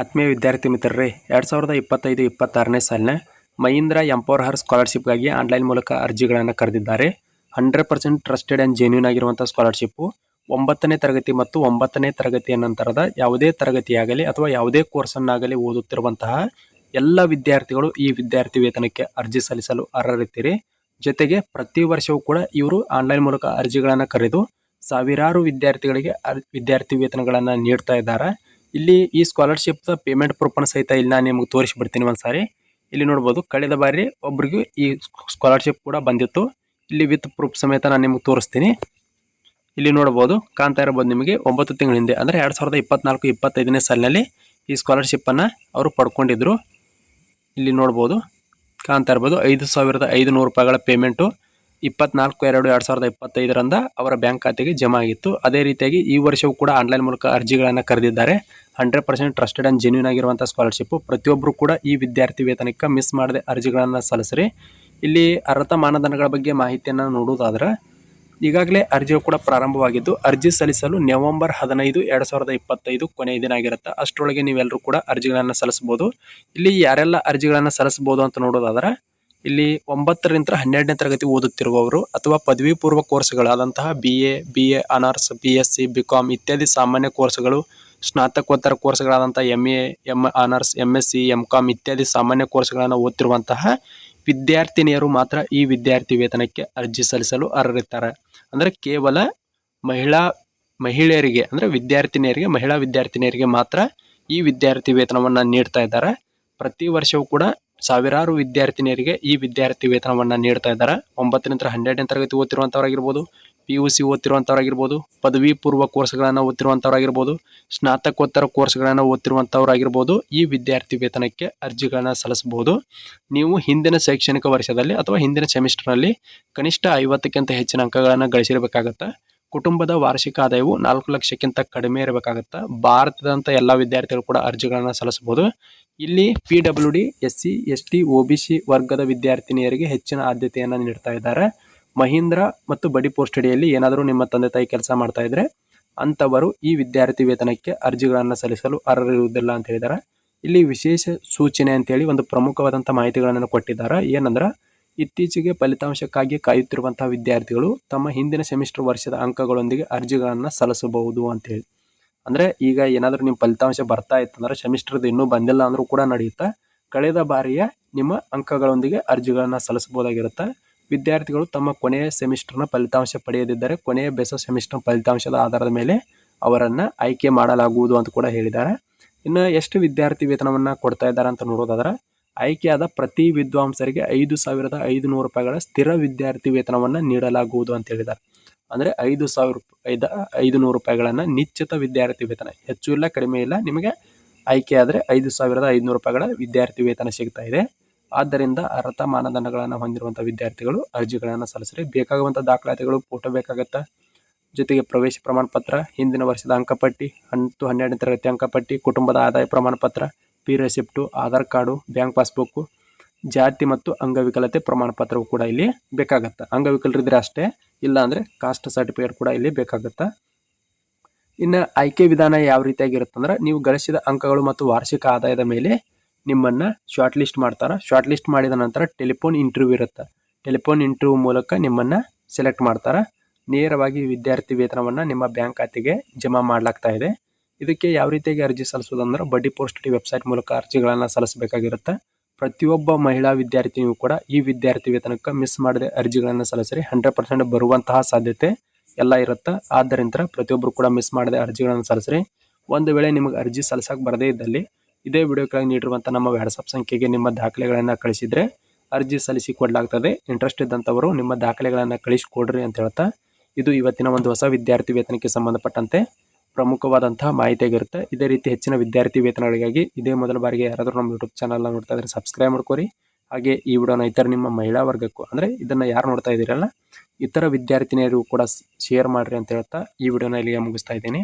ಆತ್ಮೀಯ ವಿದ್ಯಾರ್ಥಿ ಮಿತ್ರರೇ, ಎರಡು ಸಾವಿರದ ಇಪ್ಪತ್ತೈದು ಇಪ್ಪತ್ತಾರನೇ ಸಾಲಿನ ಮಹೀಂದ್ರ ಎಂಪೋರ್ ಹರ್ ಸ್ಕಾಲರ್ಶಿಪ್ಗಾಗಿ ಆನ್ಲೈನ್ ಮೂಲಕ ಅರ್ಜಿಗಳನ್ನು ಕರೆದಿದ್ದಾರೆ. Hundred percent trusted and genuine ಆಗಿರುವಂಥ ಸ್ಕಾಲರ್ಶಿಪ್ಪು ಒಂಬತ್ತನೇ ತರಗತಿ ಮತ್ತು ಒಂಬತ್ತನೇ ತರಗತಿಯ ನಂತರದ ಯಾವುದೇ ತರಗತಿಯಾಗಲಿ ಅಥವಾ ಯಾವುದೇ ಕೋರ್ಸನ್ನಾಗಲಿ ಓದುತ್ತಿರುವಂತಹ ಎಲ್ಲ ವಿದ್ಯಾರ್ಥಿಗಳು ಈ ವಿದ್ಯಾರ್ಥಿ ವೇತನಕ್ಕೆ ಅರ್ಜಿ ಸಲ್ಲಿಸಲು ಅರ್ಹರಿದ್ದೀರಿ. ಜೊತೆಗೆ ಪ್ರತಿ ವರ್ಷವೂ ಕೂಡ ಇವರು ಆನ್ಲೈನ್ ಮೂಲಕ ಅರ್ಜಿಗಳನ್ನು ಕರೆದು ಸಾವಿರಾರು ವಿದ್ಯಾರ್ಥಿಗಳಿಗೆ ಅರ್, ವಿದ್ಯಾರ್ಥಿ ವೇತನಗಳನ್ನು ನೀಡ್ತಾ ಇದ್ದಾರೆ. ಇಲ್ಲಿ ಈ ಸ್ಕಾಲರ್ಶಿಪ್ ಪೇಮೆಂಟ್ ಪ್ರೂಫನ್ನು ಸಹಿತ ಇಲ್ಲಿ ನಾನು ನಿಮಗೆ ತೋರಿಸಿಬಿಡ್ತೀನಿ ಒಂದು ಸಾರಿ ಇಲ್ಲಿ ನೋಡ್ಬೋದು, ಕಳೆದ ಬಾರಿ ಒಬ್ರಿಗೂ ಈ ಸ್ಕಾಲರ್ಶಿಪ್ ಕೂಡ ಬಂದಿತ್ತು. ಇಲ್ಲಿ ವಿತ್ ಪ್ರೂಫ್ ಸಮೇತ ನಾನು ನಿಮಗೆ ತೋರಿಸ್ತೀನಿ. ಇಲ್ಲಿ ನೋಡ್ಬೋದು, ಕಾಣ್ತಾ ಇರ್ಬೋದು ನಿಮಗೆ, ಒಂಬತ್ತು ತಿಂಗಳ ಹಿಂದೆ, ಅಂದರೆ ಎರಡು ಸಾವಿರದ ಇಪ್ಪತ್ನಾಲ್ಕು, ಇಪ್ಪತ್ತೈದನೇ ಸಾಲಿನಲ್ಲಿ ಈ ಸ್ಕಾಲರ್ಶಿಪ್ಪನ್ನು ಅವರು ಪಡ್ಕೊಂಡಿದ್ರು. ಇಲ್ಲಿ ನೋಡ್ಬೋದು, ಕಾಣ್ತಾ ಇರ್ಬೋದು, ಐದು ಸಾವಿರದ ಐದು ನೂರು ರೂಪಾಯಿಗಳ ಪೇಮೆಂಟು ಇಪ್ಪತ್ನಾಲ್ಕು, ಎರಡು ಎರಡು ಸಾವಿರದ ಇಪ್ಪತ್ತೈದರಂದ ಅವರ ಬ್ಯಾಂಕ್ ಖಾತೆಗೆ ಜಮಾ ಆಗಿತ್ತು. ಅದೇ ರೀತಿಯಾಗಿ ಈ ವರ್ಷವೂ ಕೂಡ ಆನ್ಲೈನ್ ಮೂಲಕ ಅರ್ಜಿಗಳನ್ನು ಕರೆದಿದ್ದಾರೆ. Hundred percent trusted and genuine ಆಗಿರುವಂಥ ಸ್ಕಾಲರ್ಶಿಪ್ಪು. ಪ್ರತಿಯೊಬ್ಬರು ಕೂಡ ಈ ವಿದ್ಯಾರ್ಥಿ ವೇತನಕ್ಕೆ ಮಿಸ್ ಮಾಡದೆ ಅರ್ಜಿಗಳನ್ನು ಸಲ್ಲಿಸ್ರಿ. ಇಲ್ಲಿ ಅರ್ಹತಾ ಮಾನದಂಡಗಳ ಬಗ್ಗೆ ಮಾಹಿತಿಯನ್ನು ನೋಡುವುದಾದ್ರೆ, ಈಗಾಗಲೇ ಅರ್ಜಿಯು ಕೂಡ ಪ್ರಾರಂಭವಾಗಿದ್ದು, ಅರ್ಜಿ ಸಲ್ಲಿಸಲು ನವೆಂಬರ್ ಹದಿನೈದು, ಎರಡು ಸಾವಿರದ ಇಪ್ಪತ್ತೈದು ಕೊನೆಯ ದಿನ ಆಗಿರುತ್ತೆ. ಅಷ್ಟರೊಳಗೆ ನೀವೆಲ್ಲರೂ ಕೂಡ ಅರ್ಜಿಗಳನ್ನು ಸಲ್ಲಿಸ್ಬೋದು ಇಲ್ಲಿ ಯಾರೆಲ್ಲ ಅರ್ಜಿಗಳನ್ನು ಸಲ್ಲಿಸ್ಬೋದು ಅಂತ ನೋಡೋದಾದ್ರೆ ಇಲ್ಲಿ ಒಂಬತ್ತರಿಂದ ಹನ್ನೆರಡನೇ ತರಗತಿ ಓದುತ್ತಿರುವವರು ಅಥವಾ ಪದವಿ ಪೂರ್ವ ಕೋರ್ಸ್ಗಳಾದಂತಹ B A B A honours B S C B com ಇತ್ಯಾದಿ ಸಾಮಾನ್ಯ ಕೋರ್ಸ್ಗಳು, ಸ್ನಾತಕೋತ್ತರ ಕೋರ್ಸ್ಗಳಾದಂಥ M A M honours M S C M com ಇತ್ಯಾದಿ ಸಾಮಾನ್ಯ ಕೋರ್ಸ್ಗಳನ್ನು ಓದ್ತಿರುವಂತಹ ವಿದ್ಯಾರ್ಥಿನಿಯರು ಮಾತ್ರ ಈ ವಿದ್ಯಾರ್ಥಿ ವೇತನಕ್ಕೆ ಅರ್ಜಿ ಸಲ್ಲಿಸಲು ಅರ್ಹರಿರ್ತಾರೆ ಅಂದರೆ ಕೇವಲ ಮಹಿಳಾ, ಮಹಿಳೆಯರಿಗೆ, ಅಂದರೆ ವಿದ್ಯಾರ್ಥಿನಿಯರಿಗೆ, ಮಹಿಳಾ ವಿದ್ಯಾರ್ಥಿನಿಯರಿಗೆ ಮಾತ್ರ ಈ ವಿದ್ಯಾರ್ಥಿ ವೇತನವನ್ನು ನೀಡ್ತಾ ಇದ್ದಾರೆ. ಪ್ರತಿ ವರ್ಷವೂ ಕೂಡ ಸಾವಿರಾರು ವಿದ್ಯಾರ್ಥಿನಿಯರಿಗೆ ಈ ವಿದ್ಯಾರ್ಥಿ ವೇತನವನ್ನು ನೀಡ್ತಾ ಇದ್ದಾರೆ. ಒಂಬತ್ತರಿಂದ ಹನ್ನೆರಡನೇ ತರಗತಿ ಓದ್ತಿರುವಂಥವ್ರಾಗಿರ್ಬೋದು ಪಿ ಯು ಸಿ ಓದ್ತಿರುವಂಥವರಾಗಿರ್ಬೋದು ಪದವಿ ಪೂರ್ವ ಕೋರ್ಸ್ಗಳನ್ನು ಓದ್ತಿರುವಂಥವರಾಗಿರ್ಬೋದು ಸ್ನಾತಕೋತ್ತರ ಕೋರ್ಸ್ಗಳನ್ನು ಓದ್ತಿರುವಂಥವ್ರಾಗಿರ್ಬೋದು ಈ ವಿದ್ಯಾರ್ಥಿ ವೇತನಕ್ಕೆ ಅರ್ಜಿಗಳನ್ನು ಸಲ್ಲಿಸಬಹುದು. ನೀವು ಹಿಂದಿನ ಶೈಕ್ಷಣಿಕ ವರ್ಷದಲ್ಲಿ ಅಥವಾ ಹಿಂದಿನ ಸೆಮಿಸ್ಟರ್ನಲ್ಲಿ ಕನಿಷ್ಠ ಐವತ್ತಕ್ಕಿಂತ ಹೆಚ್ಚಿನ ಅಂಕಗಳನ್ನು ಗಳಿಸಿರಬೇಕಾಗತ್ತೆ? ಕುಟುಂಬದ ವಾರ್ಷಿಕ ಆದಾಯವು ನಾಲ್ಕು ಲಕ್ಷಕ್ಕಿಂತ ಕಡಿಮೆ ಇರಬೇಕಾಗುತ್ತೆ? ಭಾರತದಂಥ ಎಲ್ಲ ವಿದ್ಯಾರ್ಥಿಗಳು ಕೂಡ ಅರ್ಜಿಗಳನ್ನು ಸಲ್ಲಿಸಬಹುದು. ಇಲ್ಲಿ P W D S C S T O B C ವರ್ಗದ ವಿದ್ಯಾರ್ಥಿನಿಯರಿಗೆ ಹೆಚ್ಚಿನ ಆದ್ಯತೆಯನ್ನು ನೀಡ್ತಾ ಇದ್ದಾರೆ. ಮಹೀಂದ್ರ ಮತ್ತು ಬಡಿ ಪೋಸ್ಟ್ ಅಡಿಯಲ್ಲಿ ಏನಾದರೂ ನಿಮ್ಮ ತಂದೆ ತಾಯಿ ಕೆಲಸ ಮಾಡ್ತಾ ಇದ್ರೆ ಅಂಥವರು ಈ ವಿದ್ಯಾರ್ಥಿ ವೇತನಕ್ಕೆ ಅರ್ಜಿಗಳನ್ನು ಸಲ್ಲಿಸಲು ಅರ್ಹರಿರುವುದಿಲ್ಲ ಅಂತ ಹೇಳಿದ್ದಾರೆ. ಇಲ್ಲಿ ವಿಶೇಷ ಸೂಚನೆ ಅಂತೇಳಿ ಒಂದು ಪ್ರಮುಖವಾದಂಥ ಮಾಹಿತಿಗಳನ್ನು ಕೊಟ್ಟಿದ್ದಾರೆ. ಏನಂದ್ರೆ ಇತ್ತೀಚೆಗೆ ಫಲಿತಾಂಶಕ್ಕಾಗಿ ಕಾಯುತ್ತಿರುವಂತಹ ವಿದ್ಯಾರ್ಥಿಗಳು ತಮ್ಮ ಹಿಂದಿನ ಸೆಮಿಸ್ಟರ್ ವರ್ಷದ ಅಂಕಗಳೊಂದಿಗೆ ಅರ್ಜಿಗಳನ್ನು ಸಲ್ಲಿಸಬಹುದು ಅಂತೇಳಿ ಅಂದರೆ ಈಗ ಏನಾದರೂ ನಿಮ್ಮ ಫಲಿತಾಂಶ ಬರ್ತಾ ಇತ್ತಂದ್ರೆ ಸೆಮಿಸ್ಟರ್ದು ಇನ್ನೂ ಬಂದಿಲ್ಲ ಅಂದರೂ ಕೂಡ ನಡೆಯುತ್ತೆ? ಕಳೆದ ಬಾರಿಯ ನಿಮ್ಮ ಅಂಕಗಳೊಂದಿಗೆ ಅರ್ಜಿಗಳನ್ನು ಸಲ್ಲಿಸಬಹುದಾಗಿರುತ್ತೆ? ವಿದ್ಯಾರ್ಥಿಗಳು ತಮ್ಮ ಕೊನೆಯ ಸೆಮಿಸ್ಟರ್ನ ಫಲಿತಾಂಶ ಪಡೆಯದಿದ್ದರೆ ಕೊನೆಯ ಬೆಸ ಸೆಮಿಸ್ಟರ್ ಫಲಿತಾಂಶದ ಆಧಾರದ ಮೇಲೆ ಅವರನ್ನು ಆಯ್ಕೆ ಮಾಡಲಾಗುವುದು ಅಂತ ಕೂಡ ಹೇಳಿದ್ದಾರೆ. ಇನ್ನು ಎಷ್ಟು ವಿದ್ಯಾರ್ಥಿ ವೇತನವನ್ನು ಕೊಡ್ತಾ ಇದ್ದಾರೆ ಅಂತ ನೋಡೋದಾದ್ರೆ ಆಯ್ಕೆಯಾದ ಪ್ರತಿ ವಿದ್ವಾಂಸರಿಗೆ ಐದು ಸಾವಿರದ ಐದು ನೂರು ರೂಪಾಯಿಗಳ ಸ್ಥಿರ ವಿದ್ಯಾರ್ಥಿ ವೇತನವನ್ನು ನೀಡಲಾಗುವುದು ಅಂತ ಹೇಳಿದ್ದಾರೆ. ಅಂದರೆ ಐದು ಸಾವಿರ ಐದ ಐದು ನೂರು ರೂಪಾಯಿಗಳನ್ನು ನಿಶ್ಚಿತ ವಿದ್ಯಾರ್ಥಿ ವೇತನ. ಹೆಚ್ಚು ಇಲ್ಲ, ಕಡಿಮೆ ಇಲ್ಲ, ನಿಮಗೆ ಆಯ್ಕೆಯಾದರೆ ಐದು ಸಾವಿರದ ಐದುನೂರು ರೂಪಾಯಿಗಳ ವಿದ್ಯಾರ್ಥಿ ವೇತನ ಸಿಗ್ತಾ ಇದೆ. ಆದ್ದರಿಂದ ಅರ್ಹತಾ ಮಾನದಂಡಗಳನ್ನು ಹೊಂದಿರುವಂಥ ವಿದ್ಯಾರ್ಥಿಗಳು ಅರ್ಜಿಗಳನ್ನು ಸಲ್ಲಿಸಿರಿ. ಬೇಕಾಗುವಂಥ ದಾಖಲಾತಿಗಳು, ಫೋಟೋ ಬೇಕಾಗತ್ತೆ? ಜೊತೆಗೆ ಪ್ರವೇಶ ಪ್ರಮಾಣಪತ್ರ, ಹಿಂದಿನ ವರ್ಷದ ಅಂಕಪಟ್ಟಿ, ಹತ್ತು, ಹನ್ನೆರಡನೇ ತರಗತಿ ಅಂಕಪಟ್ಟಿ, ಕುಟುಂಬದ ಆದಾಯ ಪ್ರಮಾಣ ಪತ್ರ P receipt Aadhaar card bank passbook ಜಾತಿ ಮತ್ತು ಅಂಗವಿಕಲತೆ ಪ್ರಮಾಣ ಪತ್ರವು ಕೂಡ ಇಲ್ಲಿ ಬೇಕಾಗತ್ತೆ. ಅಂಗವಿಕಲರಿದ್ರೆ ಅಷ್ಟೇ ಇಲ್ಲ ಅಂದರೆ ಕಾಸ್ಟ್ ಸರ್ಟಿಫಿಕೇಟ್ ಕೂಡ ಇಲ್ಲಿ ಬೇಕಾಗತ್ತೆ. ಇನ್ನು ಆಯ್ಕೆ ವಿಧಾನ ಯಾವ ರೀತಿಯಾಗಿರುತ್ತಂದ್ರೆ ನೀವು ಗಳಿಸಿದ ಅಂಕಗಳು ಮತ್ತು ವಾರ್ಷಿಕ ಆದಾಯದ ಮೇಲೆ ನಿಮ್ಮನ್ನು ಶಾರ್ಟ್ ಲಿಸ್ಟ್ ಮಾಡ್ತಾರೆ? ಶಾರ್ಟ್ ಲಿಸ್ಟ್ ಮಾಡಿದ ನಂತರ ಟೆಲಿಫೋನ್ ಇಂಟರ್ವ್ಯೂ ಇರುತ್ತೆ. ಟೆಲಿಫೋನ್ ಇಂಟರ್ವ್ಯೂ ಮೂಲಕ ನಿಮ್ಮನ್ನು ಸೆಲೆಕ್ಟ್ ಮಾಡ್ತಾರೆ? ನೇರವಾಗಿ ವಿದ್ಯಾರ್ಥಿ ವೇತನವನ್ನು ನಿಮ್ಮ ಬ್ಯಾಂಕ್ ಖಾತೆಗೆ ಜಮಾ ಮಾಡಲಾಗ್ತಾ ಇದೆ. ಇದಕ್ಕೆ ಯಾವ ರೀತಿಯಾಗಿ ಅರ್ಜಿ ಸಲ್ಲಿಸೋದಂದ್ರೆ ಬಡ್ಡಿ ಪೋಸ್ಟ್ ವೆಬ್ಸೈಟ್ ಮೂಲಕ ಅರ್ಜಿಗಳನ್ನು ಸಲ್ಲಿಸಬೇಕಾಗಿರುತ್ತೆ. ಪ್ರತಿಯೊಬ್ಬ ಮಹಿಳಾ ವಿದ್ಯಾರ್ಥಿನಿಯೂ ಕೂಡ ಈ ವಿದ್ಯಾರ್ಥಿ ವೇತನಕ್ಕೆ ಮಿಸ್ ಮಾಡದೆ ಅರ್ಜಿಗಳನ್ನು ಸಲ್ಲಿಸಿರಿ ಹಂಡ್ರೆಡ್ ಪರ್ಸೆಂಟ್ ಬರುವಂತಹ ಸಾಧ್ಯತೆ ಎಲ್ಲ ಇರುತ್ತೆ. ಆದ್ದರಿಂದ ಪ್ರತಿಯೊಬ್ಬರು ಕೂಡ ಮಿಸ್ ಮಾಡದೆ ಅರ್ಜಿಗಳನ್ನು ಸಲ್ಲಿಸಿರಿ ಒಂದು ವೇಳೆ ನಿಮಗೆ ಅರ್ಜಿ ಸಲ್ಲಿಸಕ್ಕೆ ಬರದೇ ಇದ್ದಲ್ಲಿ ಇದೇ ವಿಡಿಯೋ ಕೆಳಗೆ ನೀಡಿರುವಂಥ ನಮ್ಮ ವಾಟ್ಸಪ್ ಸಂಖ್ಯೆಗೆ ನಿಮ್ಮ ದಾಖಲೆಗಳನ್ನು ಕಳಿಸಿದರೆ ಅರ್ಜಿ ಸಲ್ಲಿಸಿ ಕೊಡಲಾಗ್ತದೆ. ಇಂಟ್ರೆಸ್ಟ್ ಇದ್ದಂಥವರು ನಿಮ್ಮ ದಾಖಲೆಗಳನ್ನು ಕಳಿಸಿಕೊಡ್ರಿ ಅಂತ ಹೇಳ್ತಾ, ಇದು ಇವತ್ತಿನ ಒಂದು ಹೊಸ ವಿದ್ಯಾರ್ಥಿ ವೇತನಕ್ಕೆ ಸಂಬಂಧಪಟ್ಟಂತೆ ಪ್ರಮುಖವಾದಂತಹ ಮಾಹಿತಿಯಾಗಿರುತ್ತೆ. ಇದೇ ರೀತಿ ಹೆಚ್ಚಿನ ವಿದ್ಯಾರ್ಥಿ ವೇತನಗಳಿಗಾಗಿ ಇದೇ ಮೊದಲ ಬಾರಿಗೆ ಯಾರಾದರೂ ನಮ್ಮ ಯೂಟ್ಯೂಬ್ ಚಾನಲ್ನ ನೋಡ್ತಾ ಇದ್ರೆ ಸಬ್ಸ್ಕ್ರೈಬ್ ಮಾಡ್ಕೊರಿ. ಹಾಗೆ ಈ ವಿಡಿಯೋನ ಇತರ ನಿಮ್ಮ ಮಹಿಳಾ ವರ್ಗಕ್ಕೂ, ಅಂದರೆ ಇದನ್ನು ಯಾರು ನೋಡ್ತಾ ಇದ್ದೀರಲ್ಲ, ಇತರ ವಿದ್ಯಾರ್ಥಿನಿಯರಿಗೂ ಕೂಡ ಶೇರ್ ಮಾಡಿರಿ ಅಂತ ಹೇಳ್ತಾ ಈ ವಿಡಿಯೋನ ಇಲ್ಲಿಗೆ ಮುಗಿಸ್ತಾ ಇದ್ದೀನಿ.